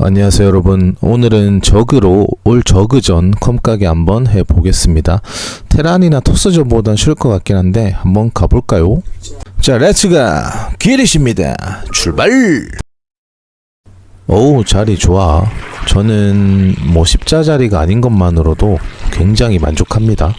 안녕하세요 여러분. 오늘은 저그로 올 저그전 컴가게 한번 해보겠습니다. 테란이나 토스전보단 쉬울 것 같긴 한데 한번 가볼까요? 자 렛츠가 기리십니다. 출발! 오우 자리 좋아. 저는 뭐 십자 자리가 아닌 것만으로도 굉장히 만족합니다.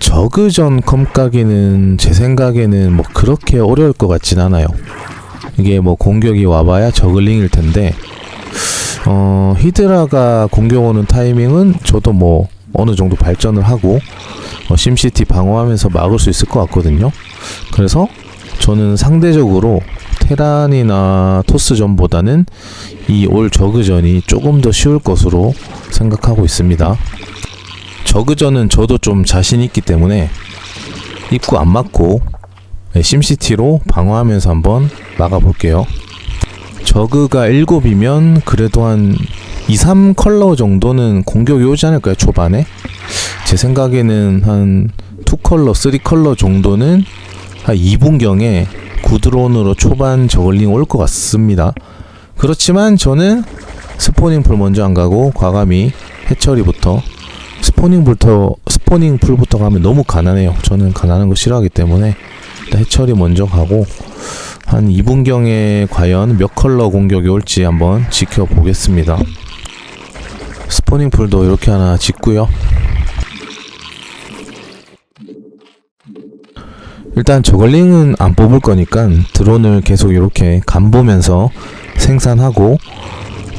저그전 컴가기는 제 생각에는 뭐 그렇게 어려울 것 같진 않아요. 이게 뭐 공격이 와봐야 저글링일 텐데 어, 히드라가 공격 오는 타이밍은 저도 뭐 어느 정도 발전을 하고 어, 심시티 방어하면서 막을 수 있을 것 같거든요. 그래서 저는 상대적으로 테란이나 토스전보다는 이 올 저그전이 조금 더 쉬울 것으로 생각하고 있습니다. 저그전은 저도 좀 자신 있기 때문에 입구 안 맞고 네, 심시티로 방어하면서 한번 막아볼게요. 저그가 7이면 그래도 한 2, 3컬러 정도는 공격이 오지 않을까요? 초반에? 제 생각에는 한 2컬러, 3컬러 정도는 한 2분경에 구드론으로 초반 저글링 올 것 같습니다. 그렇지만 저는 스포닝 풀 먼저 안 가고 과감히 해처리부터 스포닝 불터 스포닝 풀부터 가면 너무 가난해요. 저는 가난한 거 싫어하기 때문에 해처리 먼저 가고 한 2분경에 과연 몇 컬러 공격이 올지 한번 지켜보겠습니다. 스포닝 풀도 이렇게 하나 짓고요. 일단 저글링은 안 뽑을 거니까 드론을 계속 이렇게 간 보면서 생산하고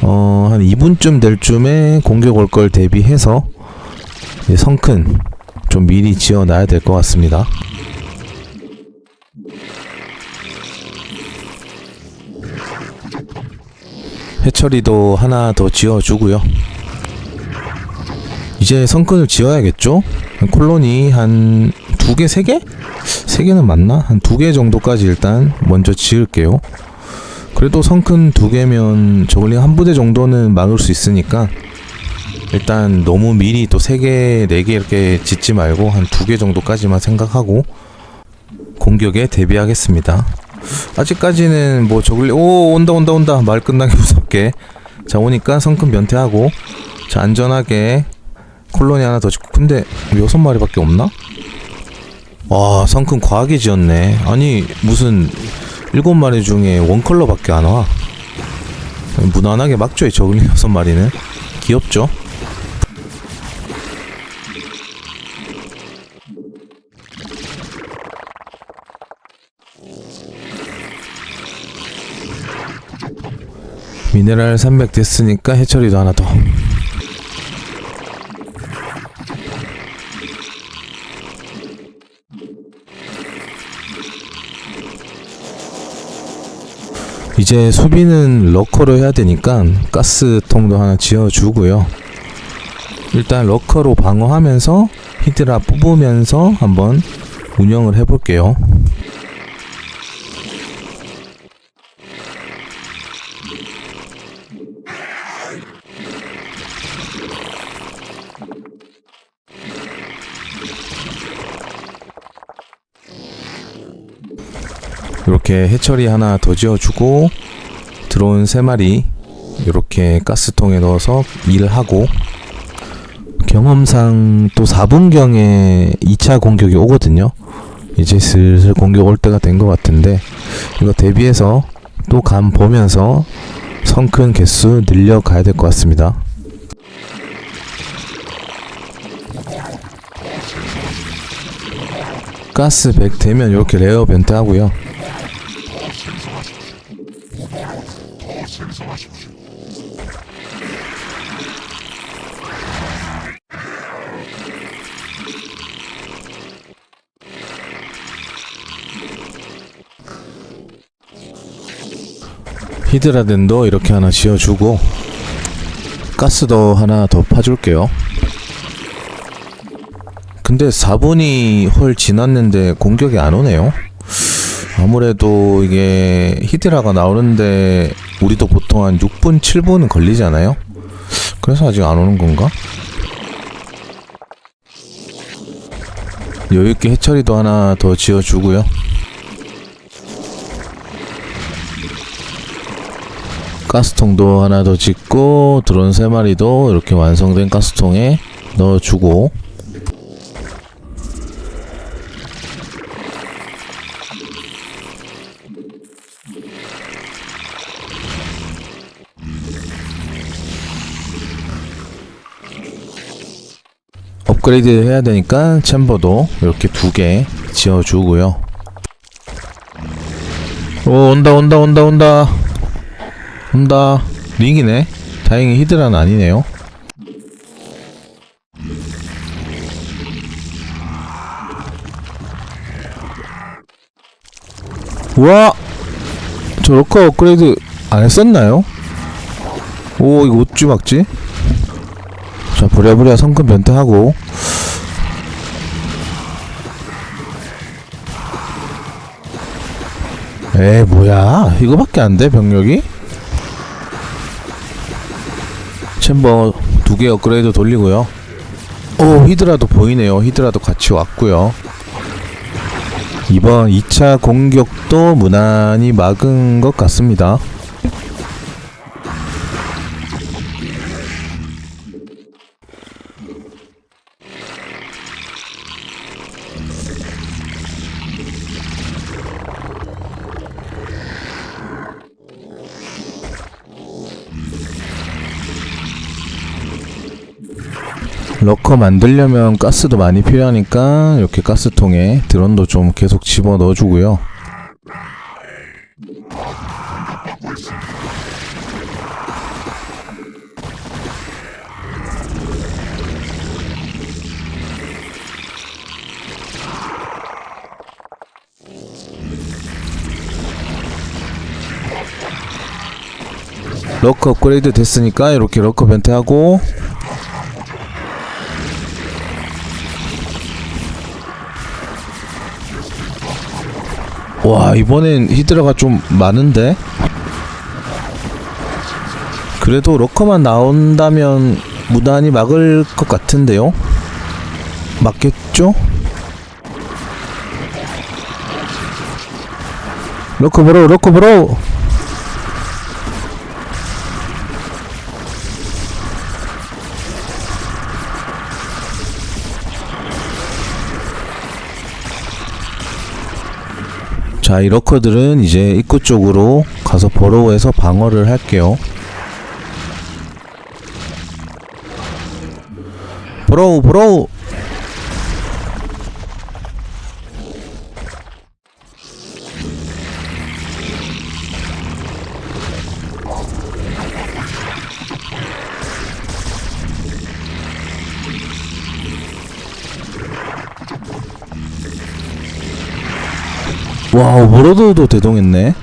어, 한 2분쯤 될 쯤에 공격 올 걸 대비해서 성큰 좀 미리 지어 놔야 될 것 같습니다. 해처리도 하나 더 지어주고요. 이제 성큰을 지어야겠죠? 콜로니 한 두 개, 세 개? 세 개는 맞나? 한 두 개 정도까지 일단 먼저 지을게요. 그래도 성큰 두 개면 저글링 한 부대 정도는 막을 수 있으니까 일단 너무 미리 또 세 개, 네 개 이렇게 짓지 말고 한 두 개 정도까지만 생각하고 공격에 대비하겠습니다. 아직까지는 뭐 저글링 오 온다 온다 온다 말 끝나기 무섭게 자 오니까 성큰 변태하고 자 안전하게 콜로니 하나 더 짓고 근데 여섯 마리밖에 없나? 와 성큰 과하게 지었네 아니 무슨 일곱 마리 중에 원 컬러밖에 안 와. 무난하게 막죠 이 저글링 여섯 마리는 귀엽죠? 미네랄 300 됐으니까 해처리도 하나 더. 이제 수비는 러커로 해야 되니까 가스통도 하나 지어주고요. 일단 러커로 방어하면서 히드라 뽑으면서 한번 운영을 해볼게요. 이렇게 해처리 하나 더 지어주고 드론 세 마리 이렇게 가스통에 넣어서 일하고 경험상 또 4분경에 2차 공격이 오거든요. 이제 슬슬 공격 올 때가 된 것 같은데 이거 대비해서 또감 보면서 성큰 개수 늘려가야 될 것 같습니다. 가스 100 되면 이렇게 레어 변태하고요. 히드라덴도 이렇게 하나 지어주고 가스도 하나 더 파줄게요. 근데 4분이 헐 지났는데 공격이 안 오네요. 아무래도 이게 히드라가 나오는데 우리도 보통 한 6분, 7분은 걸리잖아요. 그래서 아직 안 오는 건가? 여유있게 해처리도 하나 더 지어주고요. 가스통도 하나 더 짓고 드론 세 마리도 이렇게 완성된 가스통에 넣어주고 업그레이드 해야 되니까 챔버도 이렇게 두 개 지어주고요. 오 온다 온다 온다 온다 온다 링이네 다행히 히드라는 아니네요 우와 저 로커 업그레이드 안 했었나요? 오 이거 어찌 막지? 자 부랴부랴 성큼 변태하고 에 뭐야 이거밖에 안 돼 병력이? 챔버 두 개 업그레이드 돌리고요. 오 히드라도 보이네요. 히드라도 같이 왔고요. 이번 2차 공격도 무난히 막은 것 같습니다 러커 만들려면 가스도 많이 필요하니까 이렇게 가스통에 드론도 좀 계속 집어 넣어주고요. 러커 업그레이드 됐으니까 이렇게 러커 변태하고 와 이번엔 히드라가 좀 많은데? 그래도 러커만 나온다면 무난히 막을 것 같은데요? 맞겠죠? 러커 브로우 러커 브로 자, 이 러커들은 이제 입구 쪽으로 가서 버로우에서 방어를 할게요. 버로우, 버로우! 와, 오버로드도 대동했네.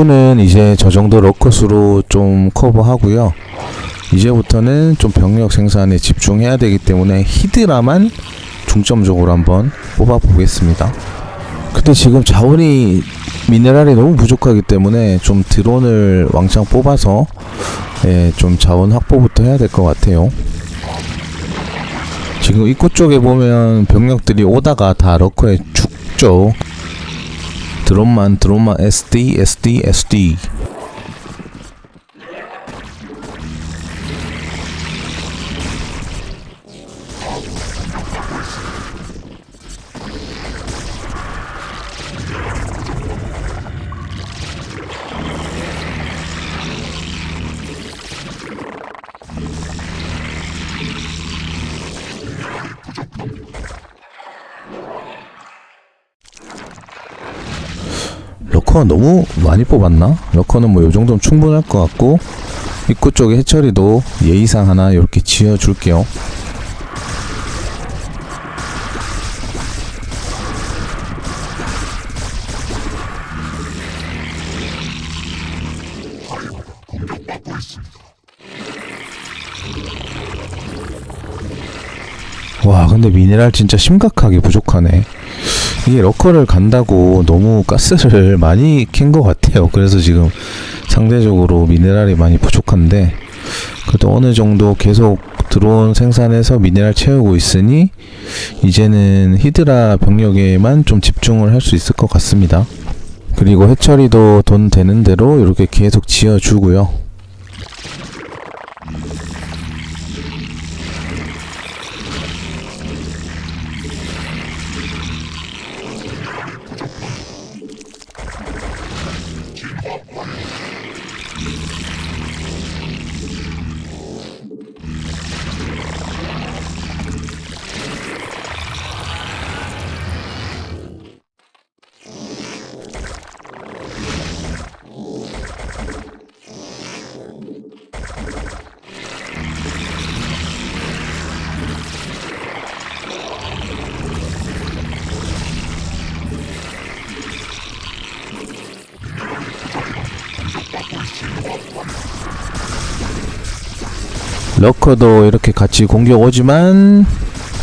입구는 이제 저 정도 러커수로 좀 커버하고요. 이제부터는 좀 병력 생산에 집중해야 되기 때문에 히드라만 중점적으로 한번 뽑아 보겠습니다. 근데 지금 자원이 미네랄이 너무 부족하기 때문에 좀 드론을 왕창 뽑아서 예, 좀 자원 확보부터 해야 될 것 같아요. 지금 입구 쪽에 보면 병력들이 오다가 다 러커에 죽죠. 드론만 드론만 러커 너무 많이 뽑았나? 러커는 뭐 요정도면 충분할 것 같고 입구 쪽에 해처리도 예의상 하나 이렇게 지어줄게요 와 근데 미네랄 진짜 심각하게 부족하네 이게 러커를 간다고 너무 가스를 많이 캔 것 같아요. 그래서 지금 상대적으로 미네랄이 많이 부족한데 그래도 어느 정도 계속 드론 생산해서 미네랄 채우고 있으니 이제는 히드라 병력에만 좀 집중을 할 수 있을 것 같습니다. 그리고 해처리도 돈 되는 대로 이렇게 계속 지어주고요. 러커도 이렇게 같이 공격 오지만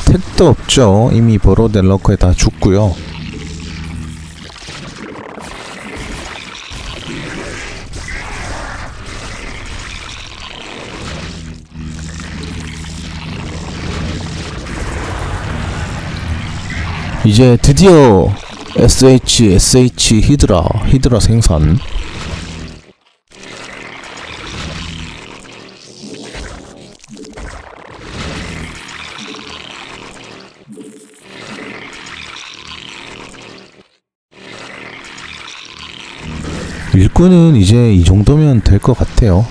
택도 없죠. 이미 버로된 러커에 다 죽고요. 이제 드디어 SH, SH 히드라, 히드라 생산. 일꾼은 이제 이 정도면 될 것 같아요.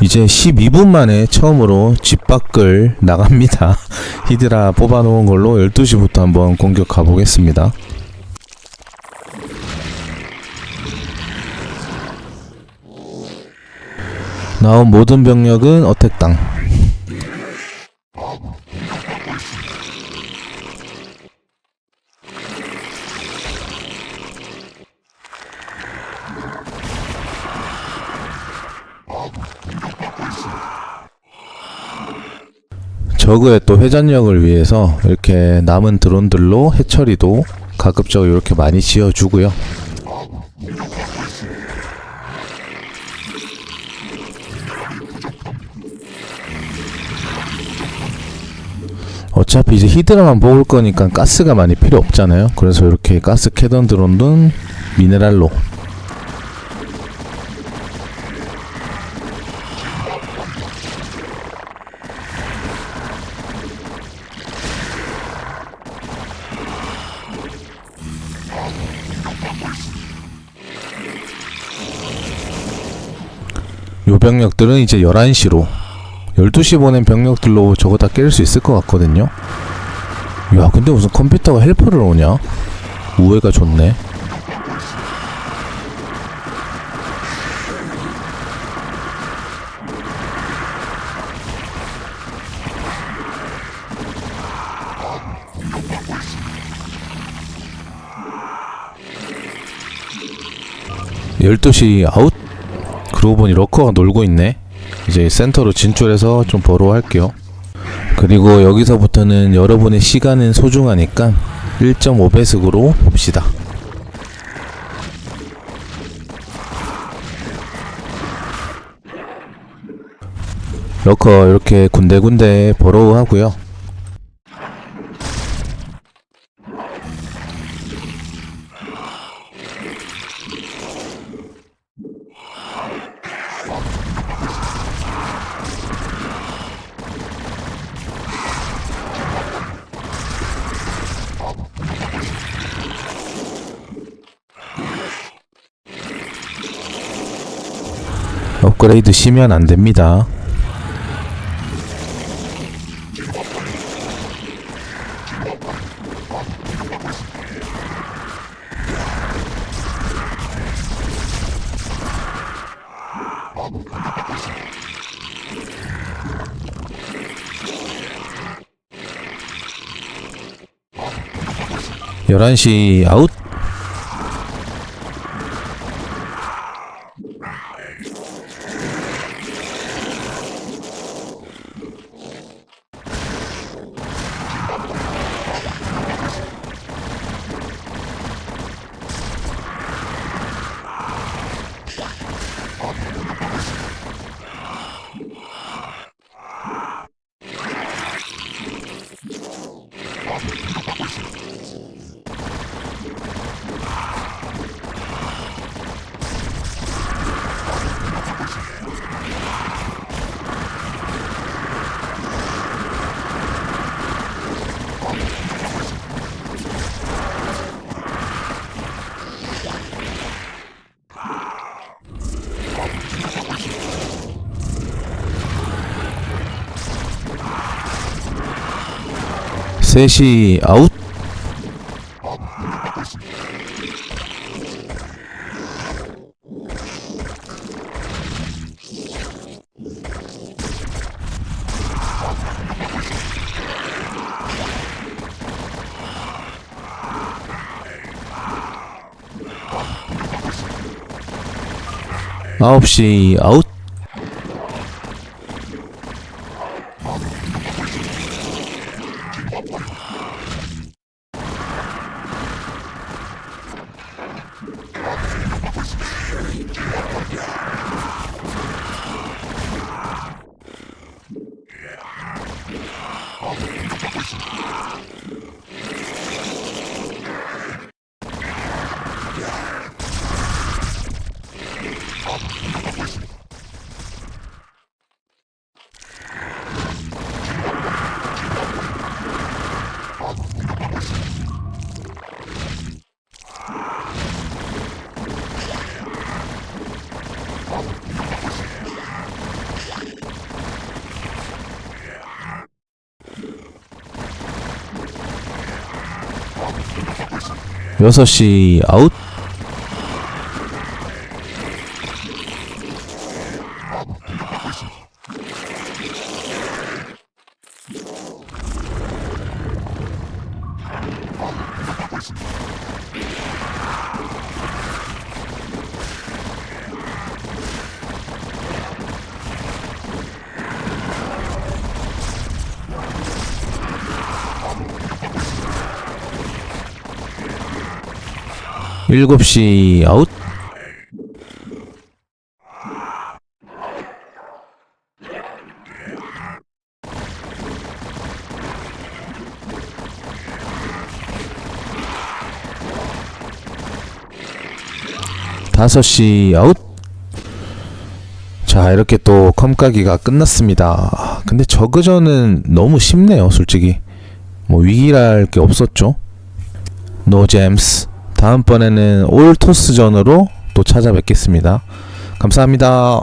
이제 12분 만에 처음으로 집 밖을 나갑니다. 히드라 뽑아놓은 걸로 12시부터 한번 공격 가보겠습니다. 나온 모든 병력은 어택당. 저그의 또 회전력을 위해서 이렇게 남은 드론들로 해처리도 가급적 이렇게 많이 지어주고요. 어차피 이제 히드라만 뽑을 거니까 가스가 많이 필요 없잖아요. 그래서 이렇게 가스 캐던 드론은 미네랄로 요 병력들은 이제 11시로 12시 보낸 병력들로 저거 다 깰 수 있을 것 같거든요. 야, 근데 무슨 컴퓨터가 헬퍼를 오냐? 우회가 좋네. 열두 시 아웃? 그러고 보니 러커가 놀고 있네. 이제 센터로 진출해서 좀 버로 할게요. 그리고 여기서부터는 여러분의 시간은 소중하니까 1.5배속으로 봅시다. 러커 이렇게 군데군데 버로우 하고요. 업그레이드 쉬면 안 됩니다. 열한 시 아웃 셋이 아웃. 아홉 시 아웃. 여섯 시 아웃. 일곱 시 아웃. 다섯 시 아웃. 자, 이렇게 또 컴까기가 끝났습니다. 근데 저그전은 너무 쉽네요, 솔직히. 뭐 위기랄 게 없었죠. 노잼스. 다음번에는 올 토스전으로 또 찾아뵙겠습니다. 감사합니다.